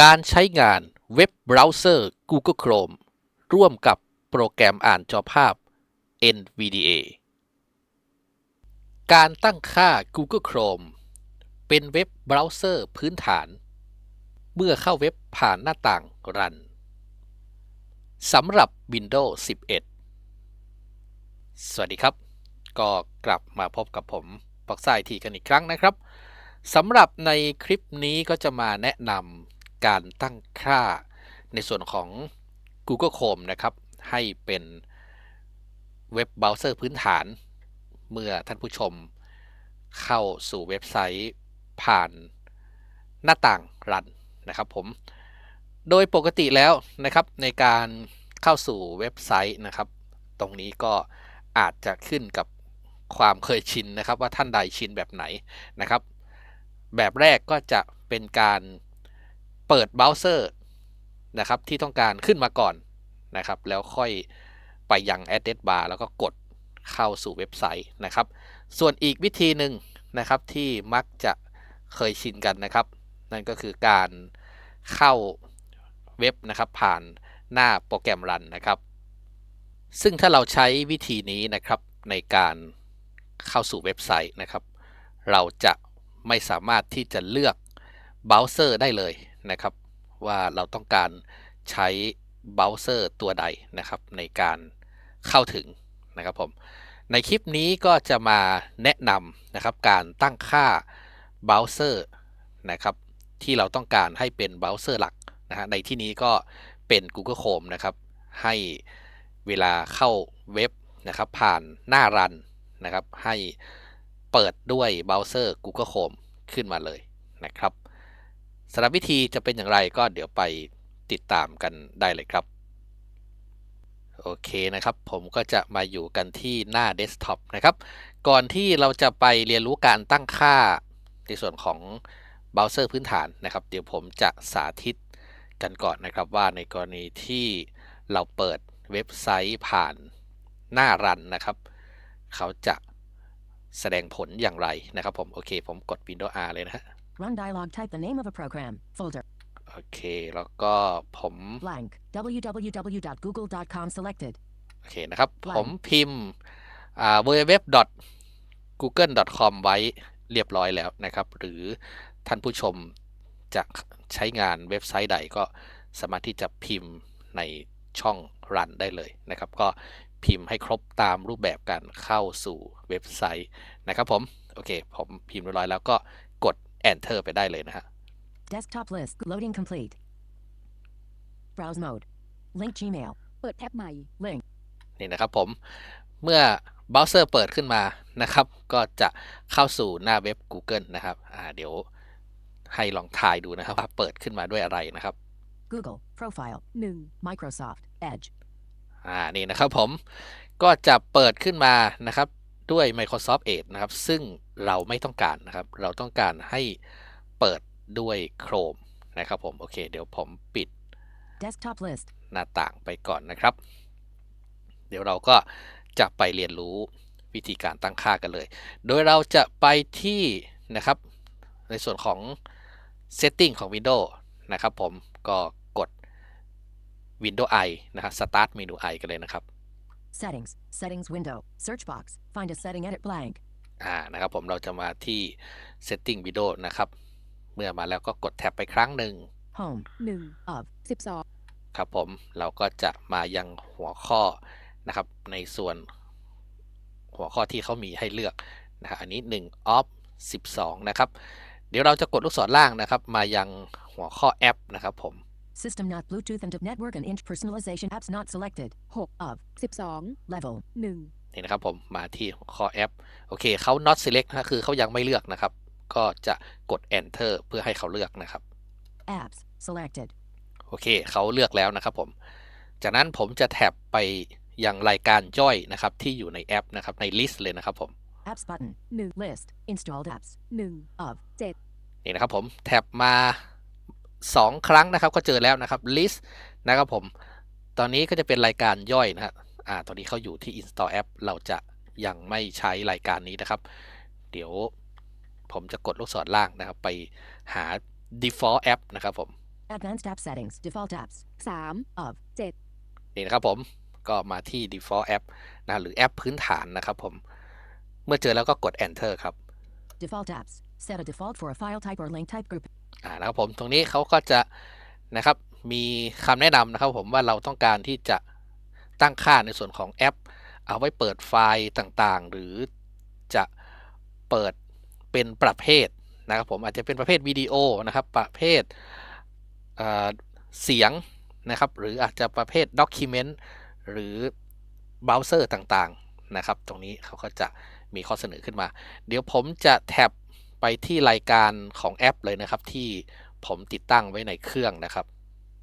การใช้งานเว็บเบราว์เซอร์ Google Chrome ร่วมกับโปรแกรมอ่านจอภาพ NVDA การตั้งค่า Google Chrome เป็นเว็บเบราว์เซอร์พื้นฐาน เมื่อเข้าเว็บผ่านหน้าต่างรันสำหรับ Windows 11 สวัสดีครับ ก็กลับมาพบกับผมปอกไซทีกันอีกครั้งนะครับสำหรับในคลิปนี้ก็จะมาแนะนำ การตั้งค่าในส่วนของ Google Chrome นะครับ ให้เป็นเว็บเบราว์เซอร์พื้นฐาน เมื่อท่านผู้ชมเข้าสู่เว็บไซต์ผ่านหน้าต่างรันนะครับผมโดยปกติแล้วนะครับในการเข้าสู่เว็บไซต์นะครับ ตรงนี้ก็อาจจะขึ้นกับความเคยชินนะครับ ว่าท่านใดชินแบบไหนนะครับ แบบแรกก็จะเป็นการ เปิดเบราว์เซอร์นะครับที่ต้องการขึ้นมาก่อนนะครับ แล้วค่อยไปยัง address bar แล้วก็กดเข้าสู่เว็บไซต์นะครับ ส่วนอีกวิธีหนึ่งนะครับที่มักจะเคยชินกันนะครับ นั่นก็คือการเข้าเว็บนะครับผ่านหน้าโปรแกรมรันนะครับ ซึ่งถ้าเราใช้วิธีนี้นะครับในการเข้าสู่เว็บไซต์นะครับ เราจะไม่สามารถที่จะเลือกเบราว์เซอร์ได้เลย นะครับ ว่าเราต้องการใช้เบราว์เซอร์ตัวใดนะครับในการเข้าถึงนะครับผมในคลิปนี้ก็จะมาแนะนำนะครับการตั้งค่าเบราว์เซอร์นะครับที่เราต้องการให้เป็นเบราว์เซอร์หลักนะฮะในที่นี้ก็เป็น Google Chrome นะครับให้เวลาเข้าเว็บนะครับผ่านหน้ารันนะครับให้เปิดด้วยเบราว์เซอร์ Google Chrome ขึ้นมาเลยนะครับ สำหรับวิธีจะเป็นอย่างไรก็เดี๋ยวไปติดตามกันได้เลยครับ โอเคนะครับ ผมก็จะมาอยู่กันที่หน้าเดสก์ท็อปนะครับ ก่อนที่เราจะไปเรียนรู้การตั้งค่าในส่วนของเบราว์เซอร์พื้นฐานนะครับ เดี๋ยวผมจะสาธิตกันก่อนนะครับว่าในกรณีที่เราเปิดเว็บไซต์ผ่านหน้ารันนะครับ เขาจะแสดงผลอย่างไรนะครับผม โอเค ผมกด Windows R เลยนะฮะ Run dialog type the name of a program. Folder. โอเค แล้วก็ผม Blank. www.google.com selected. โอเคนะครับ Blank ผมพิมพ์อ่า www.google.com ไว้เรียบร้อยแล้วนะครับ หรือท่านผู้ชมจะใช้งานเว็บไซต์ใดก็สามารถที่จะพิมพ์ในช่องรันได้เลยนะครับ ก็พิมพ์ให้ครบตามรูปแบบการเข้าสู่เว็บไซต์นะครับผม โอเค ผมพิมพ์เรียบร้อยแล้วก็กด enter ไปได้เลยนะฮะ Desktop list. Loading complete. Browse mode. Link Gmail. เปิดแท็บใหม่ Link. นี่นะครับผม เมื่อเบราว์เซอร์เปิดขึ้นมานะครับ ก็จะเข้าสู่หน้าเว็บ Google นะครับอ่าเดี๋ยวให้ลองทายดูนะครับว่าเปิดขึ้นมาด้วยอะไรนะครับ Google. Profile. 1 Microsoft. Edge. อ่านี่นะครับผมก็จะเปิดขึ้นมานะครับ ด้วย Microsoft Edge นะครับ ซึ่งเราไม่ต้องการนะครับ เราต้องการให้เปิดด้วย Chrome นะครับผม โอเค เดี๋ยวผมปิด Desktop list. หน้าต่างไปก่อนนะครับ เดี๋ยวเราก็จะไปเรียนรู้วิธีการตั้งค่ากันเลย โดยเราจะไปที่นะครับ ในส่วนของ setting ของ Windows นะครับผม ก็กด Windows I นะครับ Start เมนู I กันเลยนะครับ Settings. Settings window. Search box. Find a setting edit blank. อ่านะครับผมเราจะมาที่ setting Windows นะครับ เมื่อมาแล้วก็กดแท็บไปครั้งหนึ่ง Home. 1 Of. 12 ครับผมเราก็จะมายังหัวข้อนะครับ ในส่วนหัวข้อที่เขามีให้เลือกนะฮะอันนี้1 off 12 นะครับ เดี๋ยวเราจะกดลูกศรล่างนะครับ มายังหัวข้อแอปนะครับผม System not Bluetooth and network and inch personalization apps not selected. 6 Of. 12 Level. 1นี่นะครับผมมาที่หัวข้อแอปโอเคเขา not select นะคือเขายังไม่เลือกนะครับ ก็จะกด enter เพื่อให้เขาเลือกนะครับ Apps. Selected. โอเคเขาเลือกแล้วนะครับผม จากนั้นผมจะแท็บไปยังรายการย่อยนะครับที่อยู่ในแอปนะครับในลิสต์เลยนะครับผม Apps button. 1 List. Installed apps. 1 Of. นี่นะครับผมแท็บมา 2 ครั้งนะครับ ก็เจอแล้วนะครับ list นะครับผม ตอนนี้ก็จะเป็นรายการย่อยนะฮะอ่าตอนนี้เขาอยู่ที่ install app เราจะยังไม่ใช้รายการนี้นะครับ เดี๋ยวผมจะกดลูกศรล่างนะครับ ไปหา default app นะครับผม Advanced app settings. Default apps. 3 Of. นี่นะครับผมก็มาที่ default app นะหรือแอปพื้นฐานนะครับผม เมื่อเจอแล้วก็กด enter ครับ Default apps. Set a default for a file type or link type group. อ่านะครับผมตรงนี้เขาก็จะนะครับมีคำแนะนำนะครับผมว่าเราต้องการที่จะตั้งค่าในส่วนของแอป เอาไว้เปิดไฟล์ต่างๆ หรือจะเปิดเป็นประเภทนะครับผมอาจจะเป็นประเภทวิดีโอนะครับ ประเภทเเสียงนะครับ หรืออาจจะประเภทด็อกิเมนต์หรือเบราว์เซอร์ต่างๆนะครับ ตรงนี้เขาก็จะมีข้อเสนอขึ้นมา เดี๋ยวผมจะแท็บ ไปที่รายการของแอปเลยนะครับ ที่ผมติดตั้งไว้ในเครื่องนะครับ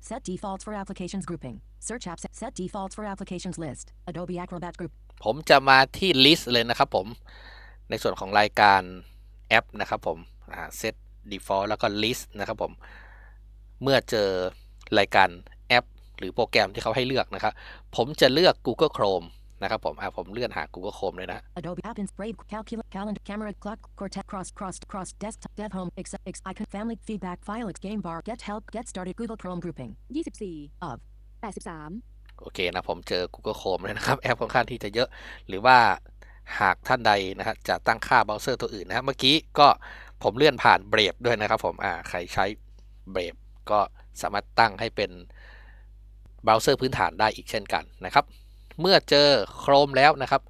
Set defaults for applications grouping. Search apps. Set defaults for applications list. Adobe Acrobat Group. ผมจะมาที่ list เลยนะครับผม ในส่วนของรายการแอปนะครับผมอ่า set default แล้วก็ list นะครับผม เมื่อเจอรายการแอป หรือโปรแกรมที่เขาให้เลือกนะครับ ผมจะเลือก Google Chrome นะครับผมอ่าผมเลื่อนหา Google Chrome เลยนะ Adobe App Ins Brave Calculate Calendar Camera Clock Cortex Cross Cross Cross Desktop Dev Home X X Icon Family Feedback File X Game Bar Get Help Get Started Google Chrome Grouping 24 of 83 โอเคนะผมเจอ Google Chrome เลยนะครับ แอปค่อนข้างที่จะเยอะหรือว่าหากท่านใดนะฮะจะตั้งค่าเบราว์เซอร์ตัวอื่นนะฮะเมื่อกี้ก็ผมเลื่อนผ่าน Brave ด้วยนะครับผมอ่าใครใช้ Brave ก็สามารถตั้งให้เป็นเบราว์เซอร์พื้นฐานได้อีกเช่นกันนะครับ เมื่อเจอ Chrome แล้วนะครับ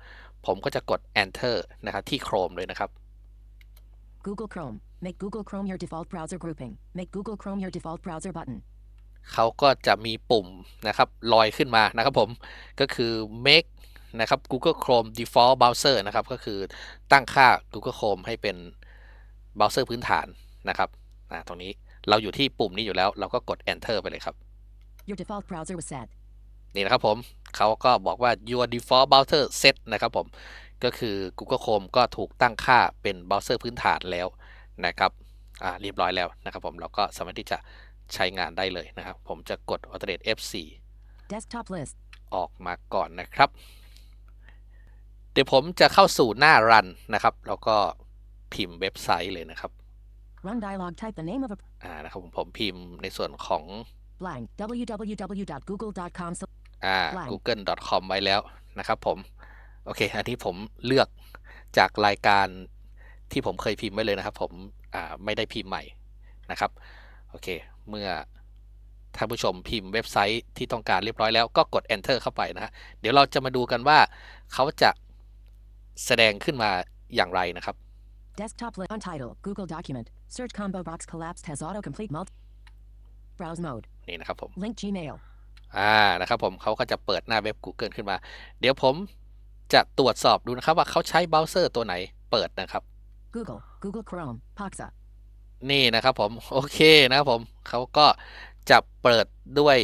ผมก็จะกด Enter นะครับที่ Chrome เลยนะครับ Google Chrome Make Google Chrome your default browser grouping Make Google Chrome your default browser button เขาก็จะมีปุ่มนะครับลอยขึ้นมานะครับผมก็คือ make นะครับ Google Chrome default browser นะครับก็คือตั้งค่า Google Chrome ให้เป็นเบราว์เซอร์พื้นฐานนะครับอ่าตรงนี้เราอยู่ที่ปุ่มนี้อยู่แล้ว เราก็กด enter ไปเลยครับ Your default browser was set นี่นะครับผม เขาก็บอกว่า your default browser set นะครับผม ก็คือ Google Chrome ก็ถูกตั้งค่าเป็นเบราว์เซอร์พื้นฐานแล้วนะครับอ่าเรียบร้อยแล้วนะครับผมเราก็สามารถที่จะใช้งานได้เลยนะครับ ผมจะกด Alternate F4 Desktop list ออกมาก่อนนะครับ เดี๋ยวผมจะเข้าสู่หน้ารันนะครับ แล้วก็พิมพ์เว็บไซต์เลยนะครับ Run dialog Type the name of a อ่านะครับผมผมพิมพ์ในส่วนของ blank www.google.com อ่า Blank google.com ไว้แล้วนะครับผม โอเค อันนี้ผมเลือกจากรายการที่ผมเคยพิมพ์ไว้เลยนะครับ ผมอ่าไม่ได้พิมพ์ใหม่นะครับ โอเค เมื่อท่านผู้ชมพิมพ์เว็บไซต์ที่ต้องการเรียบร้อยแล้วก็กด enter เข้าไปนะฮะ เดี๋ยวเราจะมาดูกันว่าเขาจะแสดงขึ้นมาอย่างไรนะครับ Desktop list Untitled Google document Search combo box collapsed has autocomplete multi Browse mode นี่นะครับผม Link Gmail อ่านะครับผมเขาก็จะเปิดหน้าเว็บ Google ขึ้นมา เดี๋ยวผมจะตรวจสอบดูนะครับว่าเขาใช้เบราว์เซอร์ตัวไหนเปิดนะครับ Google Google Chrome Paxa นี่นะครับผม โอเคนะครับผมเขาก็จะเปิดด้วย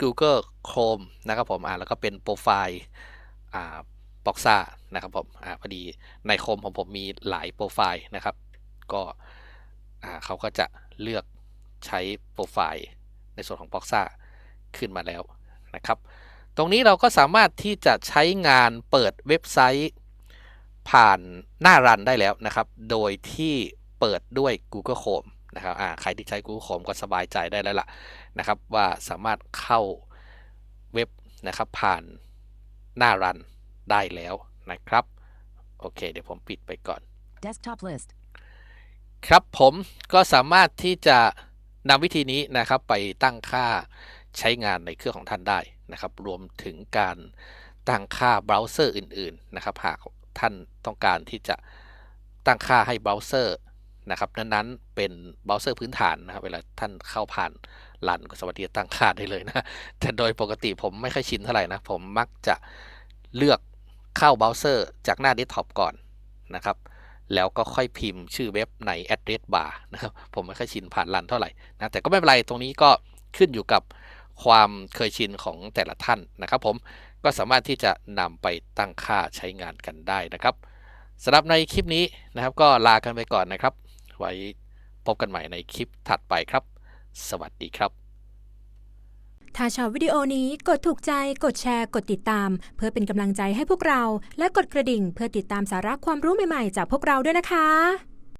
Google Chrome นะครับผมอ่าแล้วก็เป็นโปรไฟล์อ่าบ็อกซ่านะครับผมอ่าพอดีในโคมของผมมีหลายโปรไฟล์นะครับ ก็อ่าเขาก็จะเลือกใช้โปรไฟล์ในส่วนของบ็อกซ่า ขึ้นมาแล้วนะครับ ตรงนี้เราก็สามารถที่จะใช้งานเปิดเว็บไซต์ ผ่านหน้ารันได้แล้วนะครับ โดยที่เปิดด้วย Google Chrome นะครับอ่าใครที่ใช้ Google Chrome ก็สบายใจได้แล้วล่ะนะครับ ว่าสามารถเข้าเว็บนะครับผ่านหน้ารันได้แล้วนะครับ โอเค เดี๋ยวผมปิดไปก่อน Desktop list ครับผมก็สามารถที่จะนำวิธีนี้นะครับไปตั้งค่า ใช้งานในเครื่องของท่านได้นะครับ รวมถึงการตั้งค่าเบราว์เซอร์อื่นๆนะครับ หากท่านต้องการที่จะตั้งค่าให้เบราว์เซอร์นะครับนั้นๆเป็นเบราว์เซอร์พื้นฐานนะครับ เวลาท่านเข้าผ่านรันก็สามารถที่จะตั้งค่าได้เลยนะแต่โดยปกติผมไม่ค่อยชินเท่าไหร่นะผมมักจะเลือกเข้าเบราว์เซอร์จากหน้าเดสก์ท็อปก่อนนะครับแล้วก็ค่อยพิมพ์ชื่อเว็บใน address bar นะครับ ผมไม่ค่อยชินผ่านรันเท่าไหร่นะ แต่ก็ไม่เป็นไร ตรงนี้ก็ขึ้นอยู่กับ ความเคยชินของแต่ละท่านนะครับผมก็สามารถที่จะนำไปตั้งค่าใช้งานกันได้นะครับสำหรับในคลิปนี้นะครับ ก็ลากันไปก่อนนะครับ ไว้พบกันใหม่ในคลิปถัดไปครับ สวัสดีครับ ถ้าชอบวิดีโอนี้กดถูกใจ กดแชร์ กดติดตาม เพื่อเป็นกำลังใจให้พวกเรา และกดกระดิ่งเพื่อติดตามสาระความรู้ใหม่ๆ จากพวกเราด้วยนะคะ